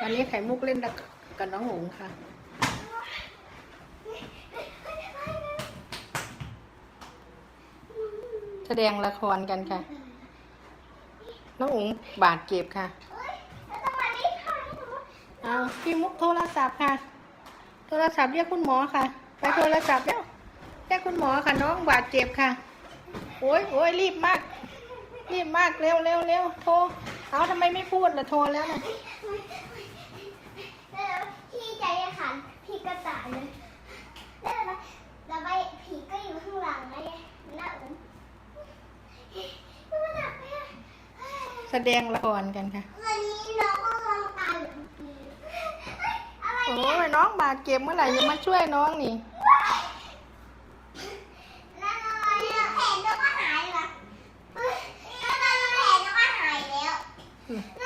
วันนี้ไข่มุกเล่นกับน้องหงค่ะ แสดงละครกันค่ะ น้องหงบาดเจ็บค่ะเอาพี่มุกโทรศัพท์ค่ะ โทรศัพท์เรียกคุณหมอค่ะ ไปโทรศัพท์แล้วเรียกคุณหมอค่ะน้องบาดเจ็บค่ะ โอ้ยโอ้ยรีบมาก รีบมากเร็วเร็วเร็วโทร เอาทำไมไม่พูดล่ะโทรแล้วนะ พี่ใจขันพี่กระต่ายเลยแล้วแล้วไปผีก็อยู่ข้างหลังนะเนี่ยหน้าอุ้มมันหนักไหมอะ แสดงละครกันค่ะ วันนี้น้องก็กำลังตายแบบนี้อะไรโอ้ยน้องบาดเจ็บเมื่อไหร่จะมาช่วยน้องนี่ นั่นอะไรอะแผนน้องก็หายเหรอนั่นอะไรแผนน้องก็หายแล้วอืมนั่